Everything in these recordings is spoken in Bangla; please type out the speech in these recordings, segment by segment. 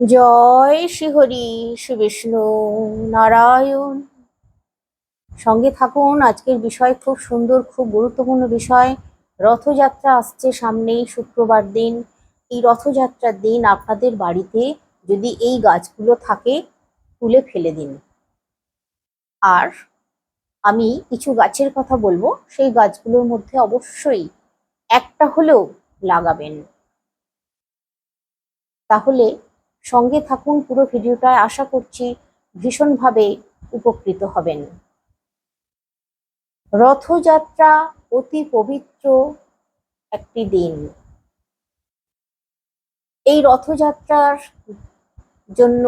জয় শ্রীহরি শ্রী বিষ্ণু নারায়ণ। সঙ্গে থাকুন, আজকের বিষয় খুব সুন্দর, খুব গুরুত্বপূর্ণ বিষয়। রথযাত্রা আসছে সামনেই, শুক্রবার দিন। এই রথযাত্রার দিন আপনাদের বাড়িতে যদি এই গাছগুলো থাকে, তুলে ফেলে দিন। আর আমি কিছু গাছের কথা বলব, সেই গাছগুলোর মধ্যে অবশ্যই একটা হলেও লাগাবেন। তাহলে সঙ্গে থাকুন, পুরো ভিডিওটায় আশা করছি ভীষণভাবে উপকৃত হবেন। রথযাত্রা অতি পবিত্র একটি দিন। এই রথযাত্রার জন্য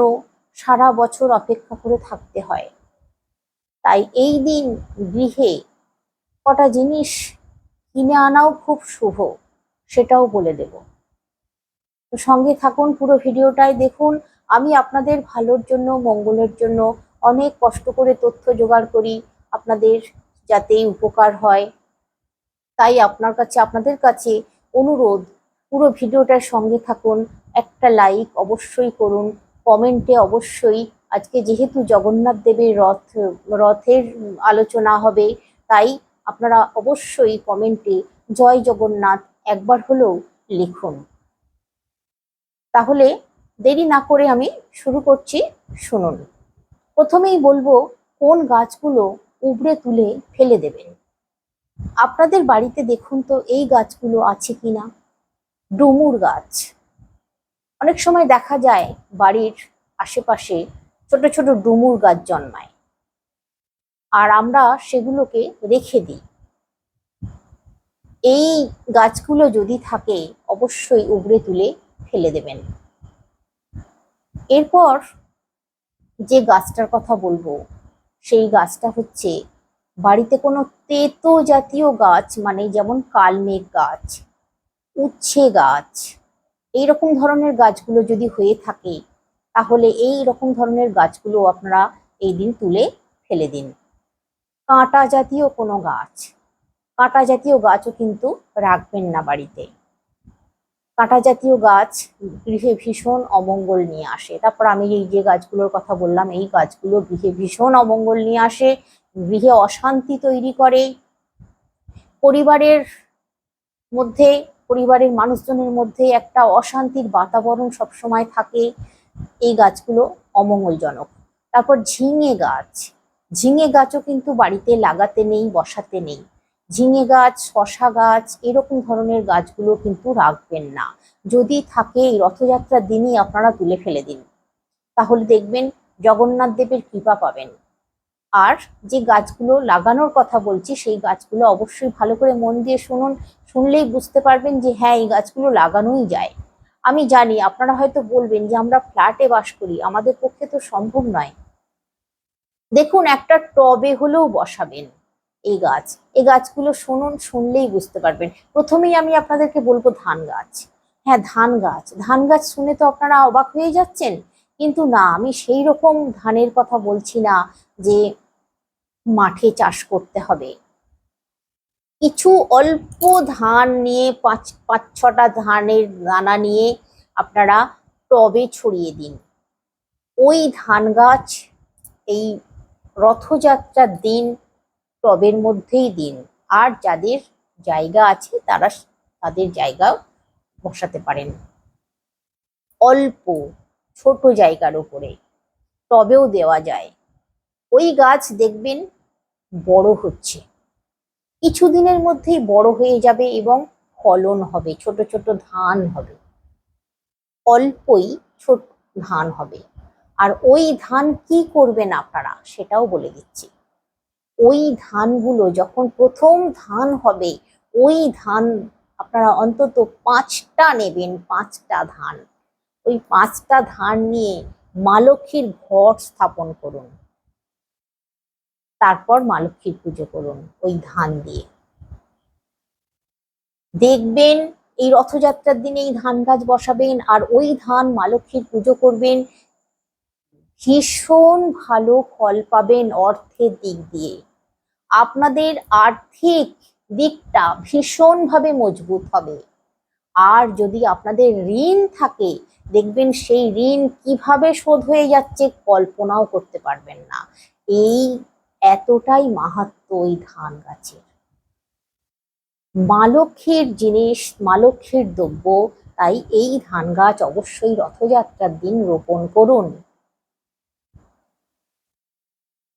সারা বছর অপেক্ষা করে থাকতে হয়। তাই এই দিন গৃহে কটা জিনিস কিনে আনাও খুব শুভ, সেটাও বলে দেবো। তো সঙ্গে থাকুন, পুরো ভিডিওটাই দেখুন। আমি আপনাদের ভালোর জন্য, মঙ্গলের জন্য অনেক কষ্ট করে তথ্য জোগাড় করি, আপনাদের যাতে উপকার হয়। তাই আপনার কাছে, আপনাদের কাছে অনুরোধ, পুরো ভিডিওটার সঙ্গে থাকুন, একটা লাইক অবশ্যই করুন, কমেন্টে অবশ্যই। আজকে যেহেতু জগন্নাথ দেবের রথ, রথের আলোচনা হবে, তাই আপনারা অবশ্যই কমেন্টে জয় জগন্নাথ একবার হলেও লিখুন। তাহলে দেরি না করে আমি শুরু করছি শুনুন। প্রথমেই বলব, কোন গাছগুলো উবড়ে তুলে ফেলে দেবেন আপনাদের বাড়িতে দেখুন তো, এই গাছগুলো আছে কিনা? ডুমুর গাছ। অনেক সময় দেখা যায়, বাড়ির আশেপাশে ছোট ছোট ডুমুর গাছ জন্মায়। আর আমরা সেগুলোকে রেখে দিই। এই গাছগুলো যদি থাকে, অবশ্যই উবড়ে তুলে ফেলে দেবেন। এরপর যে গাছটার কথা বলব, সেই গাছটা হচ্ছে বাড়িতে কোনো তেতো জাতীয় গাছ মানে যেমন কালমেঘ গাছ, উচ্ছে গাছ, এইরকম ধরনের গাছগুলো যদি হয়ে থাকে, তাহলে এই রকম ধরনের গাছগুলো আপনারা এই দিন তুলে ফেলে দিন। কাঁটা জাতীয় কোনো গাছ, কাঁটা জাতীয় গাছও কিন্তু রাখবেন না বাড়িতে। কাঁটা জাতীয় গাছ গৃহে ভীষণ অমঙ্গল নিয়ে আসে। তারপর আমি এই যে গাছগুলোর কথা বললাম, এই গাছগুলো গৃহে ভীষণ অমঙ্গল নিয়ে আসে, গৃহে অশান্তি তৈরি করে। পরিবারের মধ্যে, পরিবারের মানুষজনের মধ্যে একটা অশান্তির বাতাবরণ সবসময় থাকে। এই গাছগুলো অমঙ্গলজনক। তারপর ঝিঙে গাছ। ঝিঙে গাছও কিন্তু বাড়িতে লাগাতে নেই, বসাতে নেই। ঝিঙে গাছ শশা গাছ, এরকম ধরনের গাছগুলো কিন্তু রাখবেন না। যদি থাকে এই রথযাত্রার দিনই আপনারা তুলে ফেলে দিন। তাহলে দেখবেন জগন্নাথ দেবের কৃপা পাবেন। আর যে গাছগুলো লাগানোর কথা বলছি, সেই গাছগুলো অবশ্যই ভালো করে মন দিয়ে শুনুন। শুনলেই বুঝতে পারবেন যে হ্যাঁ এই গাছগুলো লাগানোই যায়। আমি জানি আপনারা হয়তো বলবেন যে আমরা ফ্ল্যাটে বাস করি, আমাদের পক্ষে তো সম্ভব নয়। দেখুন, একটা টবে হলেও বসাবেন। এই গাছ। এই গাছগুলো শুনুন, শুনলেই বুঝতে পারবেন। প্রথমেই আমি আপনাদেরকে বলব ধান গাছ। হ্যাঁ ধান গাছ। ধান গাছ শুনে তো আপনারা অবাক হয়ে যাচ্ছেন। কিন্তু না, আমি সেই রকম ধানের কথা বলছি না যে মাঠে চাষ করতে হবে। কিছু অল্প ধান নিয়ে পাঁচ পাঁচ, ছটা ধানের দানা নিয়ে আপনারা টবে ছড়িয়ে দিন। ওই ধান গাছ, এই রথযাত্রার দিন টবের মধ্যেই দিন। আর যাদের জায়গা আছে, তারা তাদের জায়গা বসাতে পারেন। অল্প, ছোট জায়গার উপরে টবেও দেওয়া যায়। ওই গাছ দেখবেন বড় হচ্ছে। কিছুদিনের মধ্যেই বড় হয়ে যাবে এবং ফলন হবে, ছোট ছোট ধান হবে। অল্পই ছোট ধান হবে। আর ওই ধান কি করবেন আপনারা, সেটাও বলে দিচ্ছি। ওই ধানগুলো যখন প্রথম ধান হবে, ওই ধান আপনারা অন্তত পাঁচটা নেবেন, পাঁচটা ধান। ওই পাঁচটা ধান নিয়ে মা লক্ষ্মীর ঘট স্থাপন করুন। তারপর মা লক্ষ্মীর পুজো করুন ওই ধান দিয়ে। দেখবেন এই রথযাত্রার দিনে এই ধান গাছ বসাবেন আর ওই ধান মা লক্ষ্মীর পুজো করবেন। ভীষণ ভালো ফল পাবেন অর্থের দিক দিয়ে। আপনাদের আর্থিক দিকটা ভীষণভাবে মজবুত হবে। আর যদি আপনাদের ঋণ থাকে, দেখবেন সেই ঋণ কীভাবে শোধ হয়ে যাচ্ছে কল্পনাও করতে পারবেন না। এই এতটাই মাহাত্ম ওই ধান গাছের। মা লক্ষ্মীর জিনিস মা লক্ষ্মীর দ্রব্য, তাই এই ধান গাছ অবশ্যই রথযাত্রার দিন রোপণ করুন।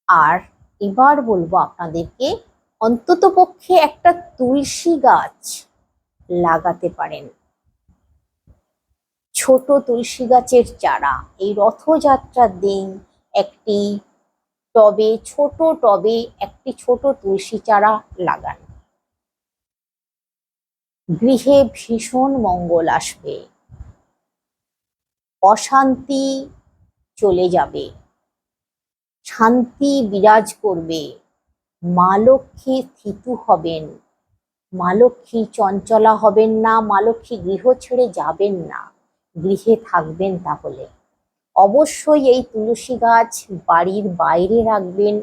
আর এবার বলব আপনাদেরকে, অন্তত পক্ষে একটা তুলসী গাছ লাগাতে পারেন। ছোট তুলসী গাছের চারা, এই রথযাত্রার দিন একটি টবে, ছোট টবে একটি ছোট তুলসী চারা লাগান। গৃহে ভীষণ মঙ্গল আসবে। অশান্তি চলে যাবে। শান্তি বিরাজ করবে। মা লক্ষ্মী স্থিতু হবেন। মা লক্ষ্মী চঞ্চলা হবেন না, মা লক্ষ্মী গৃহ ছেড়ে যাবেন না। গৃহে থাকবেন তাহলে। অবশ্যই এই তুলসী গাছ বাড়ির বাইরে রাখবেন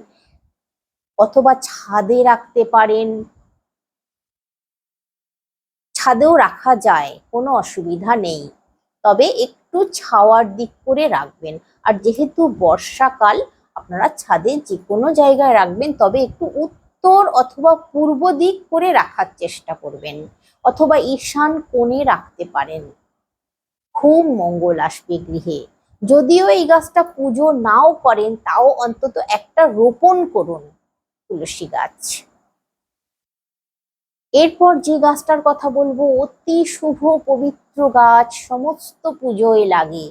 অথবা ছাদে রাখতে পারেন। ছাদেও রাখা যায়, কোনো অসুবিধা নেই। তবে একটু ছাওয়ার দিক করে রাখবেন। আর যেহেতু বর্ষাকাল আপনারা ছাদে যে কোনো জায়গায় রাখবেন, তবে একটু উত্তর অথবা পূর্ব দিক করে রাখার চেষ্টা করবেন অথবা ঈশান কোণে রাখতে পারেন। খুব মঙ্গল আসবে গৃহে। যদিও এই গাছটা পুজো নাও করেন, তাও অন্তত একটা রোপণ করুন, তুলসী গাছ। এরপর যে গাছটার কথা বলব, অতি শুভ, পবিত্র গাছ, সমস্ত পুজোয় লাগে।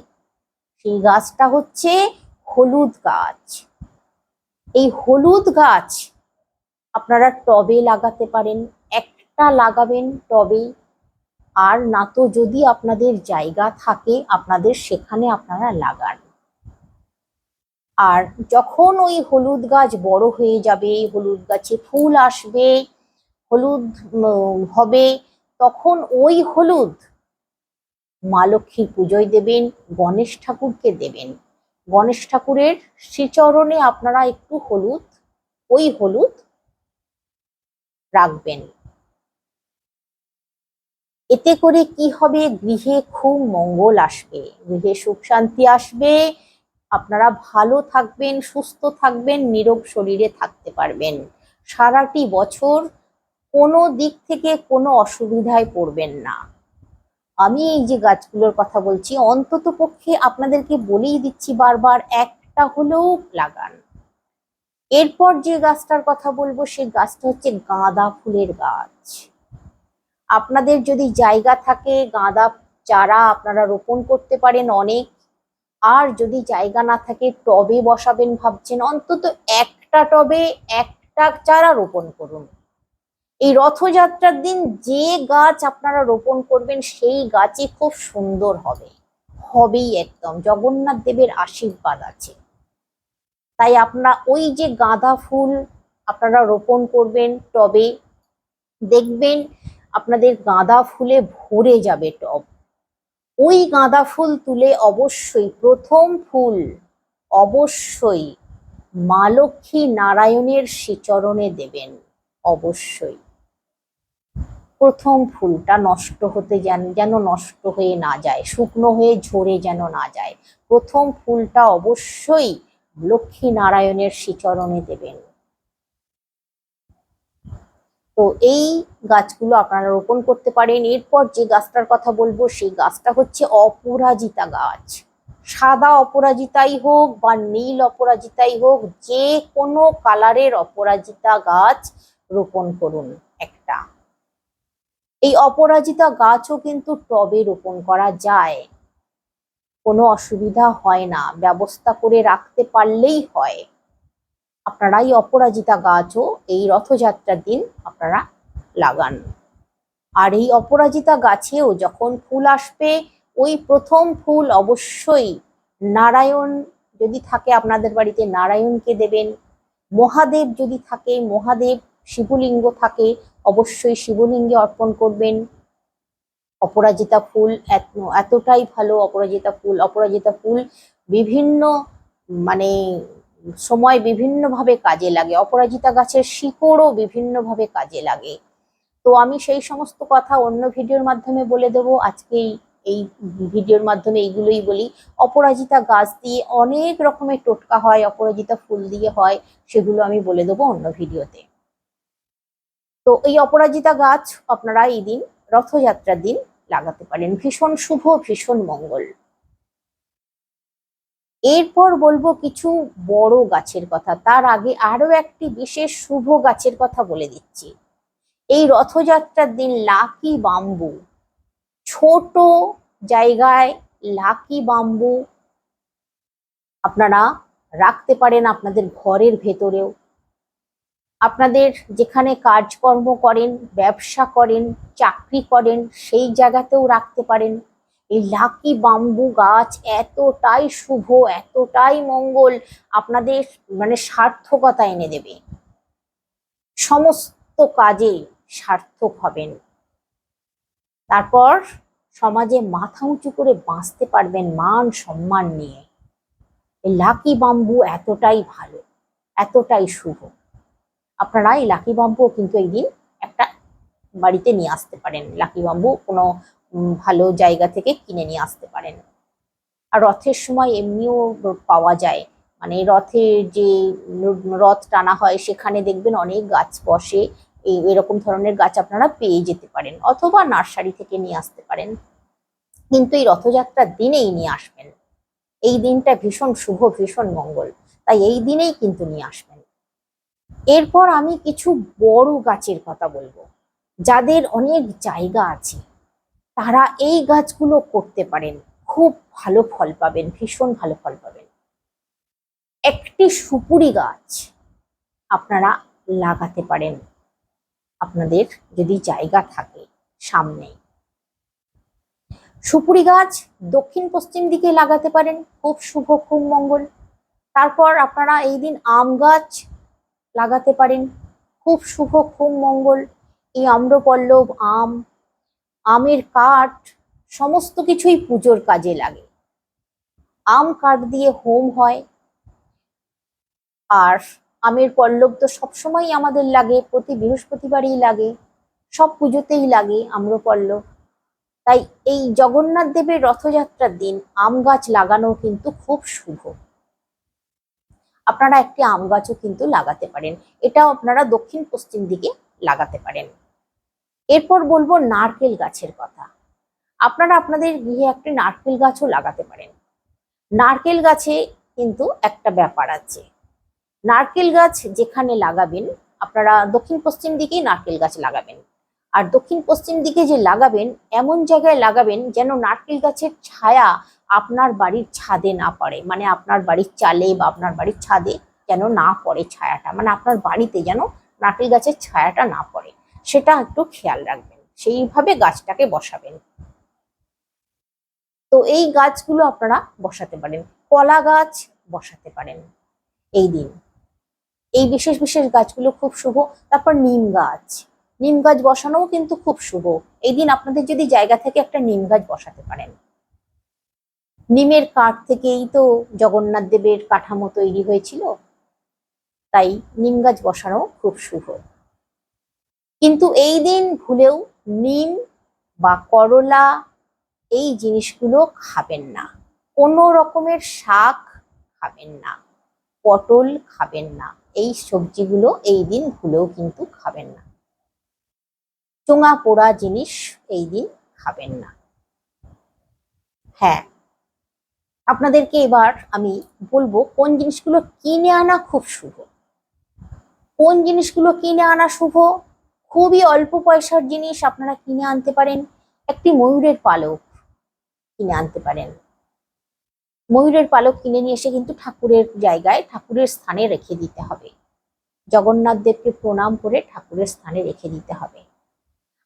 সেই গাছটা হচ্ছে হলুদ গাছ। এই হলুদ গাছ আপনারা টবে লাগাতে পারেন, একটা লাগাবেন টবে। আর না তো যদি আপনাদের জায়গা থাকে, আপনাদের সেখানে আপনারা লাগান। আর যখন ওই হলুদ গাছ বড় হয়ে যাবে, হলুদ গাছে ফুল আসবে, হলুদ হবে, তখন ওই হলুদ মা লক্ষ্মীর পুজোয় দেবেন, গণেশ ঠাকুরকে দেবেন। গণেশ ঠাকুরের শ্রীচরণে আপনারা একটু হলুদ, ওই হলুদ রাখবেন। এতে করে কি হবে? গৃহে খুব মঙ্গল আসবে, গৃহে সুখ শান্তি আসবে, আপনারা ভালো থাকবেন, সুস্থ থাকবেন, নীরব শরীরে থাকতে পারবেন। সারাটি বছর কোনো দিক থেকে কোনো অসুবিধায় পড়বেন না। আমি এই যে গাছগুলোর কথা বলছি, অন্তত পক্ষে আপনাদেরকে বলেই দিচ্ছি বারবার, একটা হলেও লাগান। এরপর যে গাছটার কথা বলব, সেই গাছটা হচ্ছে গাঁদা ফুলের গাছ। আপনাদের যদি জায়গা থাকে, গাঁদা চারা আপনারা রোপণ করতে পারেন অনেক। আর যদি জায়গা না থাকে, টবে বসাবেন ভাবছেন, অন্তত একটা টবে একটা চারা রোপণ করুন। এই রথযাত্রার দিন যে গাছ আপনারা রোপণ করবেন, সেই গাছই খুব সুন্দর হবে। হবেই একদম। জগন্নাথ দেবের আশীর্বাদ আছে। তাই আপনারা ওই যে গাঁদা ফুল আপনারা রোপণ করবেন, টবে দেখবেন আপনাদের গাঁদা ফুলে ভরে যাবে টব। ওই গাঁদা ফুল তুলে অবশ্যই, প্রথম ফুল অবশ্যই মা লক্ষ্মী নারায়ণের শ্রীচরণে দেবেন, অবশ্যই। প্রথম ফুলটা নষ্ট হতে যেন যেন নষ্ট হয়ে না যায়, শুকনো হয়ে ঝরে যেন না যায়। প্রথম ফুলটা অবশ্যই লক্ষ্মী নারায়ণের শ্রীচরণে দেবেন। তো এই গাছগুলো আপনারা রোপণ করতে পারেন। এরপর যে গাছটার কথা বলব, সেই গাছটা হচ্ছে অপরাজিতা গাছ। সাদা অপরাজিতাই হোক বা নীল অপরাজিতাই হোক, যে কোনো কালারের অপরাজিতা গাছ রোপণ করুন একটা। এই অপরাজিতা গাছও কিন্তু টবে রোপণ করা যায়। কোনো অসুবিধা হয় না, ব্যবস্থা করে রাখতে পারলেই হয়। আপনারা এই অপরাজিতা গাছও এই রথযাত্রার দিন আপনারা লাগান। আর এই অপরাজিতা গাছেও যখন ফুল আসবে, ওই প্রথম ফুল অবশ্যই নারায়ণ যদি থাকে আপনাদের বাড়িতে নারায়ণকে দেবেন। মহাদেব যদি থাকে, মহাদেব, শিবলিঙ্গ থাকে অবশ্যই শিবলিঙ্গে অর্পণ করবেন। অপরাজিতা ফুল এত- এতটাই ভালো অপরাজিতা ফুল। অপরাজিতা ফুল বিভিন্ন মানে সময় বিভিন্নভাবে কাজে লাগে। অপরাজিতা গাছের শিকড়ও বিভিন্নভাবে কাজে লাগে। তো আমি সেই সমস্ত কথা অন্য ভিডিওর মাধ্যমে বলে দেবো। আজকেই এই ভিডিওর মাধ্যমে এইগুলোই বলি। অপরাজিতা গাছ দিয়ে অনেক রকমের টোটকা হয়, অপরাজিতা ফুল দিয়ে হয়, সেগুলো আমি বলে দেবো অন্য ভিডিওতে। তো এই অপরাজিতা গাছ আপনারা এই দিন রথযাত্রার দিন লাগাতে পারেন। ভীষণ শুভ, ভীষণ মঙ্গল। এরপর বলব কিছু বড় গাছের কথা। তার আগে আরও একটি বিশেষ শুভ গাছের কথা বলে দিচ্ছি। এই রথযাত্রার দিন লাকি বাম্বু। ছোট জায়গায় লাকি বাম্বু আপনারা রাখতে পারেন আপনাদের ঘরের ভেতরেও। আপনাদের যেখানে কাজকর্ম করেন, ব্যবসা করেন, চাকরি করেন, সেই জায়গাতেও রাখতে পারেন। এই লাকি বাম্বু গাছ এতটাই শুভ, এতটাই মঙ্গল, আপনাদের মানে সার্থকতা এনে দেবে। সমস্ত কাজে সার্থক হবেন। তারপর সমাজে মাথা উঁচু করে বাঁচতে পারবেন মান সম্মান নিয়ে। লাকি বাম্বু এতটাই ভালো, এতটাই শুভ। আপনারা এই লাকি বাম্বু কিন্তু একদিন একটা বাড়িতে নিয়ে আসতে পারেন। লাকি বাম্বু কোনো ভালো জায়গা থেকে কিনে নিয়ে আসতে পারেন। আর রথের সময় এমনিও পাওয়া যায়। মানে রথের যে রথ টানা হয়, সেখানে দেখবেন অনেক গাছ বসে। এই এরকম ধরনের গাছ আপনারা পেয়ে যেতে পারেন অথবা নার্সারি থেকে নিয়ে আসতে পারেন। কিন্তু এই রথযাত্রার দিনেই নিয়ে আসবেন। এই দিনটা ভীষণ শুভ, ভীষণ মঙ্গল। তাই এই দিনেই কিন্তু নিয়ে আসবেন। এরপর আমি কিছু বড় গাছের কথা বলব। যাদের অনেক জায়গা আছে, তারা এই গাছগুলো করতে পারেন। খুব ভালো ফল পাবেন, ভীষণ ভালো ফল পাবেন। একটি সুপুরি গাছ আপনারা লাগাতে পারেন। আপনাদের যদি জায়গা থাকে সামনে। সুপুরি গাছ দক্ষিণ পশ্চিম দিকে লাগাতে পারেন, খুব শুভ, খুব মঙ্গল। তারপর আপনারা এই দিন আম গাছ লাগাতে পারেন। খুব শুভ, খুব মঙ্গল। এই আম্রপল্লব আম, আমের কাঠ, সমস্ত কিছুই পুজোর কাজে লাগে। আম কাঠ দিয়ে হোম হয়। আর আমের পল্লব তো সবসময় আমাদের লাগে, প্রতি বৃহস্পতিবারই লাগে, সব পুজোতেই লাগে আম্রপল্লব তাই এই জগন্নাথ দেবের রথযাত্রার দিন আম গাছ লাগানো কিন্তু খুব শুভ। আপনারা একটি আম গাছও কিন্তু লাগাতে পারেন। এটাও আপনারা দক্ষিণ পশ্চিম দিকে লাগাতে পারেন। এরপর বলব নারকেল গাছের কথা। আপনারা আপনাদের গৃহে একটি নারকেল গাছও লাগাতে পারেন। নারকেল গাছে কিন্তু একটা ব্যাপার আছে। নারকেল গাছ যেখানে লাগাবেন, আপনারা দক্ষিণ পশ্চিম দিকেই নারকেল গাছ লাগাবেন। আর দক্ষিণ পশ্চিম দিকে যে লাগাবেন, এমন জায়গায় লাগাবেন যেন নারকেল গাছের ছায়া আপনার বাড়ির ছাদে না পড়ে মানে আপনার বাড়ির চালে বা আপনার বাড়ির ছাদে যেন না পড়ে ছায়াটা মানে আপনার বাড়িতে যেন নারকেল গাছের ছায়াটা না পড়ে, সেটা একটু খেয়াল রাখবেন, সেইভাবে গাছটাকে বসাবেন। তো এই গাছগুলো আপনারা বসাতে পারেন, কলা গাছ বসাতে পারেন এই দিন। এই বিশেষ বিশেষ গাছগুলো খুব শুভ, তারপর নিম গাছ নিম গাছ বসানোও কিন্তু খুব শুভ, এই দিন আপনাদের যদি জায়গা থেকে একটা নিম গাছ বসাতে পারেন। নিমের কাঠ থেকেই তো জগন্নাথ দেবের কাঠামো তৈরি হয়েছিল। তাই নিম গাছ বসানো খুব শুভ। কিন্তু এই দিন ভুলেও নিম বা করলা এই জিনিসগুলো খাবেন না। কোনো রকমের শাক খাবেন না, পটল খাবেন না, এই সবজিগুলো এই দিন ভুলেও কিন্তু খাবেন না। চোঙা পোড়া জিনিস এই দিন খাবেন না। হ্যাঁ আপনাদেরকে এবার আমি বলব কোন জিনিসগুলো কিনে আনা খুব শুভ। কোন জিনিসগুলো কিনে আনা শুভ? খুবই অল্প পয়সার জিনিস আপনারা কিনে আনতে পারেন। একটি ময়ূরের পালক কিনে আনতে পারেন। ময়ূরের পালক কিনে নিয়ে এসে কিন্তু ঠাকুরের জায়গায় ঠাকুরের স্থানে রেখে দিতে হবে। জগন্নাথ দেবকে প্রণাম করে ঠাকুরের স্থানে রেখে দিতে হবে।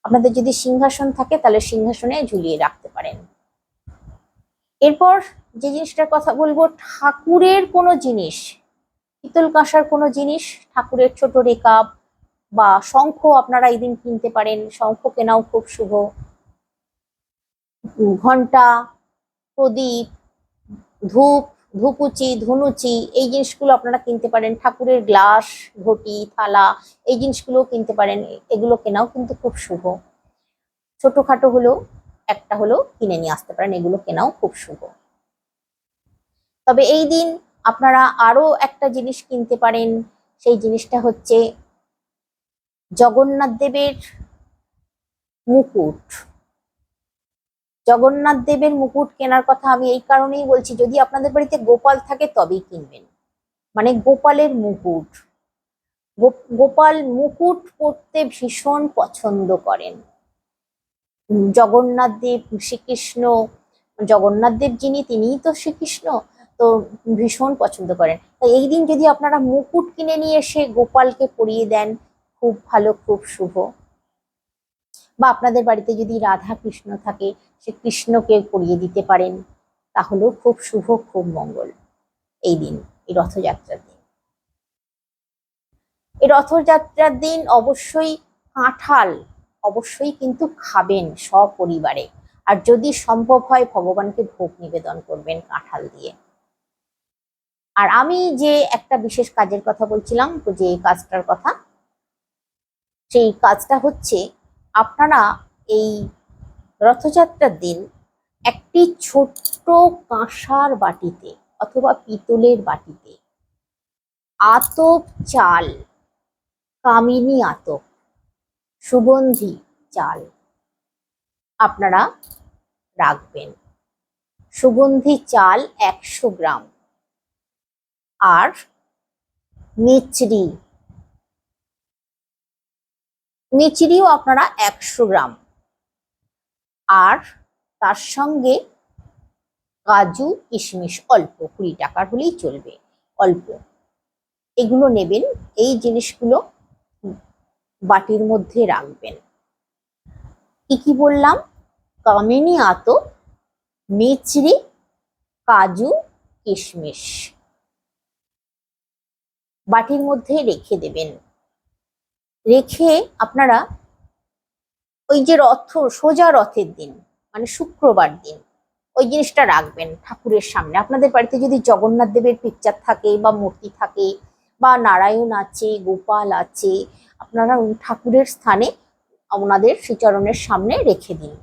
আপনাদের যদি সিংহাসন থাকে তাহলে সিংহাসনে ঝুলিয়ে রাখতে পারেন। এরপর যে জিনিসটার কথা বলব, ঠাকুরের কোনো জিনিস পিতল কাঁসার কোনো জিনিস, ঠাকুরের ছোট রেকাব বা শঙ্খ আপনারা এই দিন কিনতে পারেন। শঙ্খ কেনাও খুব শুভ। ঘণ্টা প্রদীপ, ধূপ, ধূপুচি, ধুনুচি, এই জিনিসগুলো আপনারা কিনতে পারেন। ঠাকুরের গ্লাস, ঘটি, থালা, এই জিনিসগুলো কিনতে পারেন। এগুলো কেনাও কিন্তু খুব শুভ। ছোটখাটো হলেও একটা হলেও কিনে নিয়ে আসতে পারেন, এগুলো কেনাও খুব শুভ। তবে এই দিন আপনারা আরও একটা জিনিস কিনতে পারেন, সেই জিনিসটা হচ্ছে জগন্নাথ দেবের মুকুট। জগন্নাথ দেবের মুকুট কেনার কথা আমি এই কারণেই বলছি, যদি আপনাদের বাড়িতে গোপাল থাকে তবেই কিনবেন। মানে গোপালের মুকুট। গোপাল মুকুট পরতে ভীষণ পছন্দ করেন। জগন্নাথ দেব, শ্রীকৃষ্ণ, জগন্নাথ দেব যিনি, তিনিই তো শ্রীকৃষ্ণ, তো ভীষণ পছন্দ করেন। তাই এই দিন যদি আপনারা মুকুট কিনে নিয়ে এসে গোপালকে পরিয়ে দেন, খুব ভালো, খুব শুভ। বা আপনাদের বাড়িতে যদি রাধা কৃষ্ণ থাকে, সে কৃষ্ণকে পরিয়ে দিতে পারেন, তাহলেও খুব শুভ, খুব মঙ্গল এই দিন, এই রথযাত্রার দিন। এই রথযাত্রার দিন অবশ্যই কাঁঠাল অবশ্যই কিন্তু খাবেন সপরিবারে। আর যদি সম্ভব হয় ভগবানকে ভোগ নিবেদন করবেন কাঁঠাল দিয়ে। আর আমি যে একটা বিশেষ কাজের কথা বলছিলাম, যে কাজটার কথা, সেই কাজটা হচ্ছে আপনারা এই রথযাত্রার দিন একটি ছোট্ট কাঁসার বাটিতে অথবা পিতলের বাটিতে আতপ চাল, কামিনী আতপ সুগন্ধি চাল। আপনারা রাখবেন। সুগন্ধি চাল একশো গ্রাম। আর মিচড়ি মিচড়িও আপনারা একশো গ্রাম। আর তার সঙ্গে কাজু, কিশমিশ অল্প, কুড়ি টাকার হলেই চলবে। অল্প। এগুলো নেবেন, এই জিনিসগুলো বাটির মধ্যে রাখবেন। কি কি বললাম? কামিনী আতো মিচড়ি কাজু, কিশমিশ। বাটির মধ্যে রেখে দেবেন। রেখে আপনারা ওই যে রথ, সোজা রথের দিন মানে শুক্রবার দিন, ওই জিনিসটা রাখবেন ঠাকুরের সামনে। আপনাদের বাড়িতে যদি জগন্নাথ দেবের পিকচার থাকে বা মূর্তি থাকে বা নারায়ণ আছে, গোপাল আছে আপনারা ওই ঠাকুরের স্থানে ওনাদের শ্রীচরণের সামনে রেখে দিন।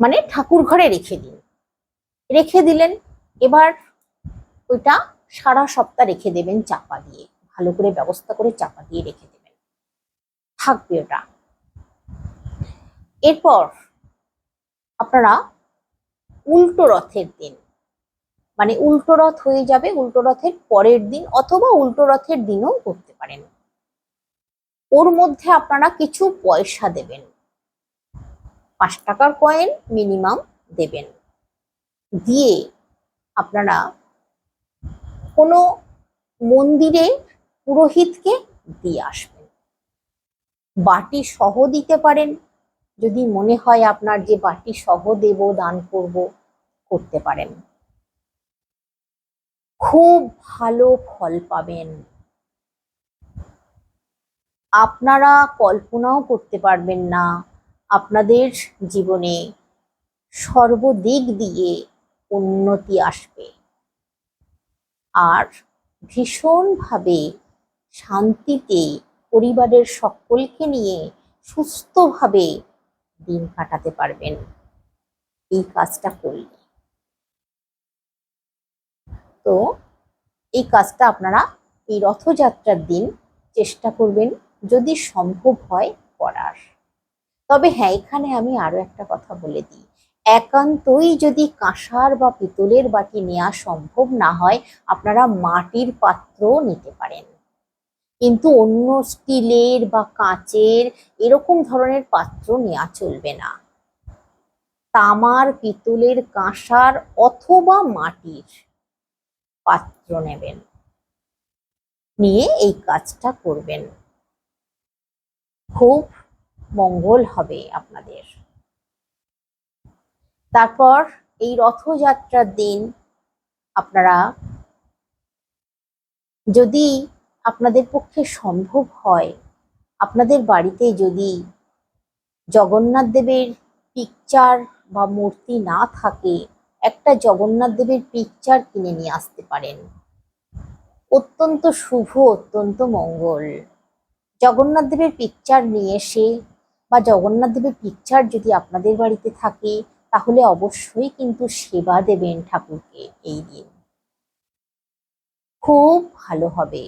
মানে ঠাকুর ঘরে রেখে দিন। রেখে দিলেন, এবার ওইটা সারা সপ্তাহ রেখে দেবেন চাপা দিয়ে। ভালো করে ব্যবস্থা করে চাপা দিয়ে রেখে দেবেন। থাকবে ওটা। এরপর আপনারা উল্টো রথের দিন মানে উল্টো রথ হয়ে যাবে, উল্টো রথের পরের দিন অথবা উল্টো রথের দিনও করতে পারেন। ওর মধ্যে আপনারা কিছু পয়সা দেবেন। পাঁচ টাকার কয়েন মিনিমাম দেবেন। দিয়ে আপনারা কোনো মন্দিরে পুরোহিতকে দিয়ে আসবেন। বাটি সহ দিতে পারেন। যদি মনে হয় আপনার যে বাটি সহ দেব, দান করব, করতে পারেন। খুব ভালো ফল পাবেন। আপনারা কল্পনাও করতে পারবেন না আপনাদের জীবনে সর্বদিক দিয়ে উন্নতি আসবে। আর ভীষণভাবে শান্তিতে পরিবারের সকলকে নিয়ে সুস্থভাবে দিন কাটাতে পারবেন। এই কাজটা করলে। তো এই কাজটা আপনারা এই রথযাত্রার দিন চেষ্টা করবেন যদি সম্ভব হয় করার। তবে হ্যাঁ এখানে আমি আরও একটা কথা বলে দিই। একান্তই যদি কাঁসার বা পিতলের বাটি নেওয়া সম্ভব না হয়, আপনারা মাটির পাত্রও নিতে পারেন। কিন্তু অন্য স্টিলের বা কাঁচের এরকম ধরনের পাত্র নেওয়া চলবে না। তামার, পিতলের কাঁসার অথবা মাটির পাত্র নেবেন। নিয়ে এই কাজটা করবেন। খুব মঙ্গল হবে আপনাদের। তারপর এই রথযাত্রার দিন আপনারা যদি আপনাদের পক্ষে সম্ভব হয়, আপনাদের বাড়িতে যদি জগন্নাথ দেবের পিকচার বা মূর্তি না থাকে, একটা জগন্নাথ দেবের পিকচার কিনে নিয়ে আসতে পারেন। অত্যন্ত শুভ, অত্যন্ত মঙ্গল। জগন্নাথ দেবের পিকচার নিয়ে এসে বা জগন্নাথ দেবের পিকচার যদি আপনাদের বাড়িতে থাকে, তাহলে অবশ্যই কিন্তু সেবা দেবেন ঠাকুরকে এই দিন। খুব ভালো হবে।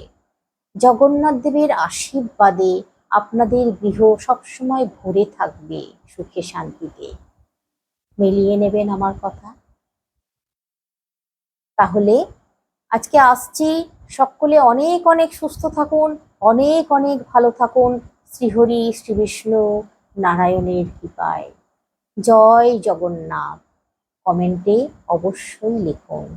জগন্নাথ দেবের আশীর্বাদে আপনাদের গৃহ সবসময় ভরে থাকবে সুখে শান্তিতে। মিলিয়ে নেবেন আমার কথা। তাহলে আজকে আসছি। সকলে অনেক অনেক সুস্থ থাকুন। অনেক অনেক ভালো থাকুন। শ্রীহরি শ্রী বিষ্ণু নারায়ণের কৃপায়। জয় জগন্নাথ। কমেন্টে অবশ্যই লিখুন।